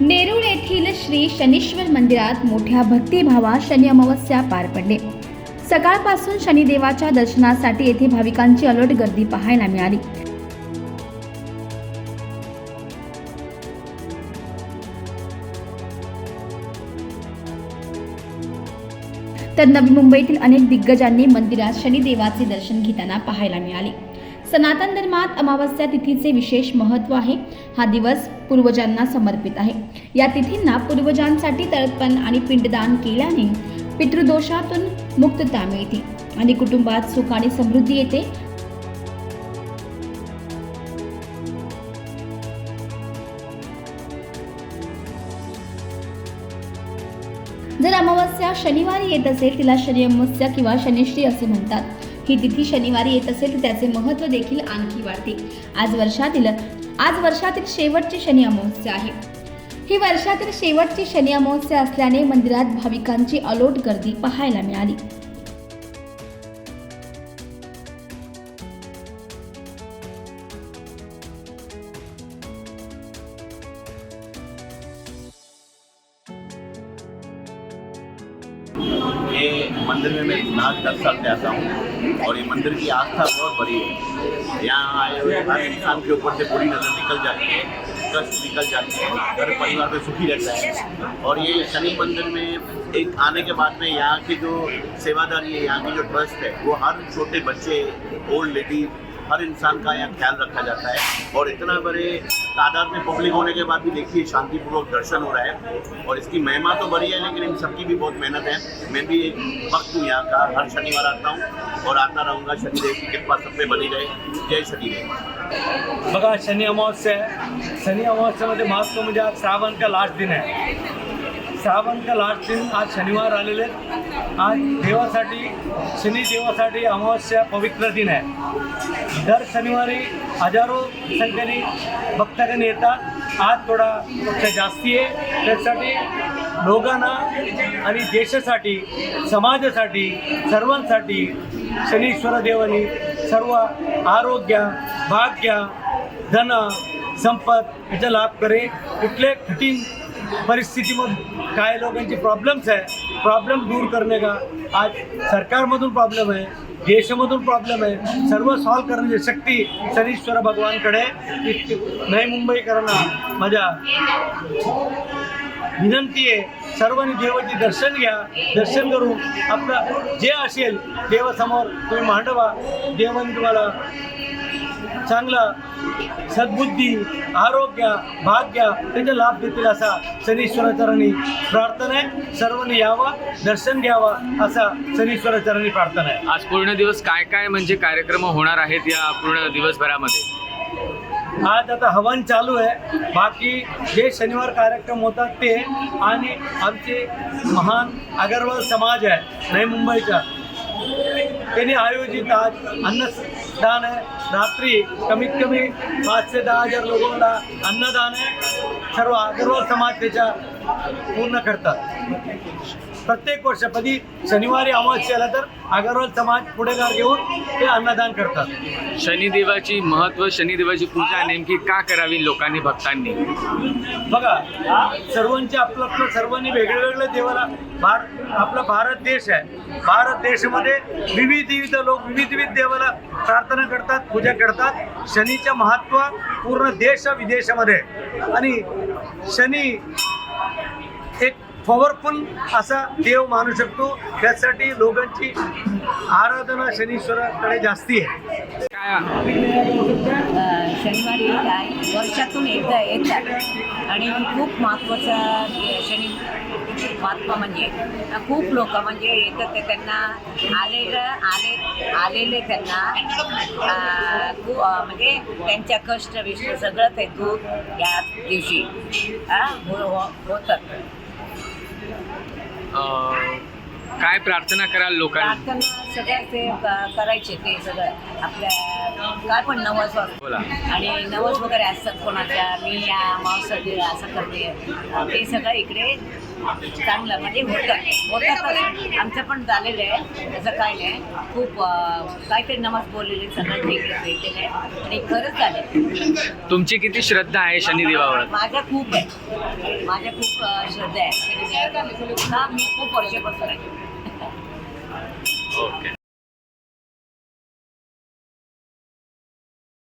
नेरुळ येथील श्री शनीश्वर मंदिरात मोठ्या भक्तिभावात शनी अमावस्या पार पडले. सकाळपासून शनिदेवाच्या दर्शनासाठी येथे भाविकांची अलर्ट गर्दी पाहायला मिळाली. तर नवी मुंबईतील अनेक दिग्गजांनी मंदिरात शनिदेवाचे दर्शन घेताना पाहायला मिळाले. सनातन धर्मात अमावस्या तिथीचे विशेष महत्त्व आहे. हा दिवस पूर्वजांना समर्पित आहे. या तिथींना पूर्वजांसाठी तळपण आणि पिंडदान केल्याने पितृदोषातून मुक्तता मिळते आणि कुटुंबात सुख आणि समृद्धी येते. जर अमावस्या शनिवारी येत असेल तिला शनी अमावस्या किंवा शनिश्री असे म्हणतात. ही तिथी शनिवारी येत असेल तर त्याचे महत्त्व देखील आणखी वाढते. आज वर्षातील आज वर्षातील शेवटची शनी अमावस्या आहे. ही वर्षातील शेवटची शनी अमावस्या असल्याने मंदिरात भाविकांची अलोट गर्दी पाहायला मिळाली. मंदिर में मैं नाच दस साल से आता हूँ। और ये मंदिर की आस्था बहुत बड़ी है। यहाँ आए हुए हर इंसान के ऊपर से बुरी नज़र निकल जाती है, कष्ट निकल जाती है। घर परिवार में सुखी रहता है। और ये शनि मंदिर में एक आने के बाद में यहाँ की जो सेवादारी है, यहाँ की जो ट्रस्ट है, वो हर छोटे बच्चे, ओल्ड लेडी हर इंसान का यहाँ ख्याल रखा जाता है। और इतना बड़े तादाद में पब्लिक होने के बाद भी देखिए, शांतिपूर्वक दर्शन हो रहा है। और इसकी महिमा तो बड़ी है, लेकिन इन सबकी भी बहुत मेहनत है। मैं भी एक भक्त हूँ यहाँ का, हर शनिवार आता हूँ और आता रहूँगा। शनिदेव की कृपा सब पे बनी रहे। जय शनिदेव। बघा शनि अमावस्या आहे शनी अमावस्यामध्ये महत्त्व म्हणजे आज श्रावण का लास्ट दिन आहे श्रावण लास्ट दिन आज शनिवार आलेले आहेत. आज देवासाठी शनी देवासाठी अमावस्या पवित्र दिन आहे. दर शनिवारी हजारो संख्येने भक्तगण येतात. आज थोडा पक्ष जास्ती आहे. त्यासाठी लोकांना आणि देशासाठी समाजासाठी सर्वांसाठी शनीश्वर देवानी सर्व आरोग्य भाग्य धन संपत याचा लाभ करे कुठले कठीण परिस्थितीमध्ये काय लोकांचे प्रॉब्लेम्स आहे प्रॉब्लेम दूर करणे का? आज सरकारमधून प्रॉब्लेम आहे देशामधून प्रॉब्लेम आहे सर्व सॉल्व करण्याची शक्ती सरीश्वर भगवानकडे नाही नवी मुंबईकरांना माझ्या विनंती आहे सर्वांनी देवाचे दर्शन घ्या दर्शन करून आपलं जे असेल देवासमोर तुम्ही मांडवा. देवाने तुम्हाला चांगला सद्बुद्धी आरोग्य भाग्य त्याचे लाभ देतील असा शनीश्वराचरणी प्रार्थना आहे. सर्वांनी यावा दर्शन घ्यावा असा शनीश्वराचरणी प्रार्थना आहे. आज पूर्ण दिवस काय काय म्हणजे कार्यक्रम होणार आहेत या पूर्ण दिवसभरामध्ये? आज आता हवन चालू आहे. बाकी जे शनिवार कार्यक्रम होतात ते आणि आमचे महान अगरवाल समाज आहे नवी मुंबईचा. त्यांनी आयोजित आज दान आहे. रात्री कमीत कमी पाच ते दहा हजार लोकांना अन्नदान आहे. सर्व अगरवाल समाज त्याच्या पूर्ण करतात. प्रत्येक वर्ष कधी शनिवारी अमावस्या आला तर अगरवाल समाज पुढेकार घेऊन ते अन्नदान करतात. शनिदेवाची महत्त्व शनिदेवाची पूजा नेमकी का करावी लोकांनी भक्तांनी? बघा सर्वांचे आपलं आपलं सर्वांनी वेगळे वेगळे देवाला भार आपला भारत देश आहे. भारत देशामध्ये विविध विविध लोक विविध विविध देवाला प्रार्थना करतात पूजा करतात. शनीचं महत्त्व पूर्ण देश विदेशामध्ये. आणि शनी एक पॉवरफुल असा देव मानू शकतो. त्यासाठी लोकांची आराधना शनीश्वराकडे जास्ती आहे. शनिवारी काय? वर्षातून एकदा येतात. आणि खूप महत्त्वाचा शनी महात्मा म्हणजे. खूप लोक म्हणजे येतात ते त्यांना आलेलं आले आलेले त्यांना म्हणजे त्यांच्या कष्ट विष्ट सगळं ते दूर या दिवशी हो- हो- होतात. काय प्रार्थना कराल लोकांनी? प्रार्थना सगळ्या ते क- करायचे ते सगळं. आपल्या काय पण नवस बोला. आणि नवस वगैरे असतात कोणाच्या मी या मावसाचे असं करते ते सगळं इकडे चांगलं म्हणजे होतं होतं तर आमचं पण झालेलं आहे त्याचं काय नाही खूप काहीतरी नमाज बोललेले सगळ्यांचे इकडे भेटलेले आहे. आणि खरंच झाले तुमची किती श्रद्धा आहे शनिदेवावर माझ्या खूप आहे. माझ्या खूप श्रद्धा आहे. हा मी खूप वर्षापासून आहे. ओके.